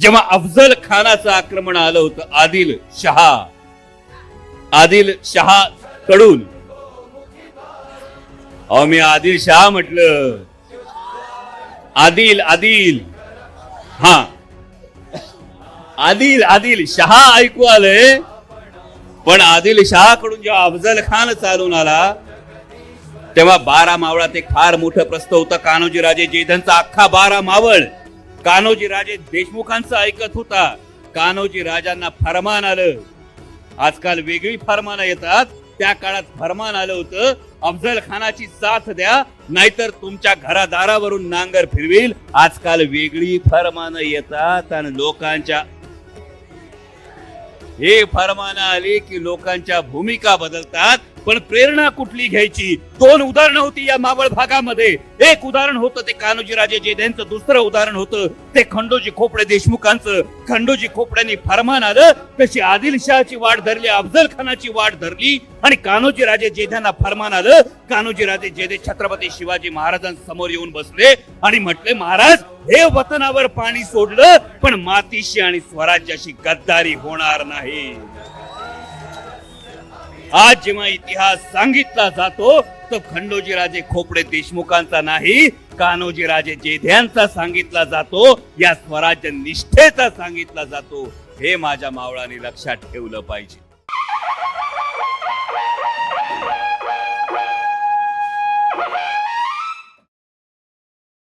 जेव्हा अफजल खानाचं आक्रमण आलं होतं आदिल शहा आदिल शहा कडून. अहो मी आदिल शहा म्हटलं. आदिल आदिल. हा. आदिल आदिल शहा ऐकू आलंय. पण आदिल शहा कडून जेव्हा अफजल खान चालून आला तेव्हा बारा मावळात एक फार मोठं प्रस्त होतं. कान्होजी राजे जेधनचा अख्खा बारा मावळ कान्होजी राजे देशमुखांचं ऐकत होता. कान्होजी राजांना फरमान आलं. आजकाल वेगळी फरमानं येतात. त्या काळात फरमान आलं होतं अफजल खानाची साथ द्या नाहीतर तुमच्या घरादारावरून नांगर फिरवील. आजकाल वेगळी फरमानं येतात आणि लोकांच्या हे फरमानं आली की लोकांच्या भूमिका बदलतात. पण प्रेरणा कुठली घ्यायची? दोन उदाहरणं होती या मावळ भागामध्ये. एक उदाहरण होतं ते कान्होजी राजे जेध्यांचं दुसरं उदाहरण होतं ते खंडोजी खोपडे देशमुखांचं. खंडोजी खोपड्यांनी फरमान आलं तशी आदिलशहाची वाट धरली अफजल खानाची वाट धरली आणि कान्होजी राजे जेध्यांना फरमान आलं. कान्होजी राजे जेधे छत्रपती शिवाजी महाराजांसमोर येऊन बसले आणि म्हटले महाराज हे वतनावर पाणी सोडलं पण मातीशी आणि स्वराज्याशी गद्दारी होणार नाही. आज जेव्हा इतिहास सांगितला जातो तो खंडोजी राजे खोपडे देशमुखांचा नाही कान्होजी राजे जेध्यांचा सांगितला जातो या स्वराज्य निष्ठेचा सांगितला जातो. हे माझ्या मावळाने लक्षात ठेवलं पाहिजे.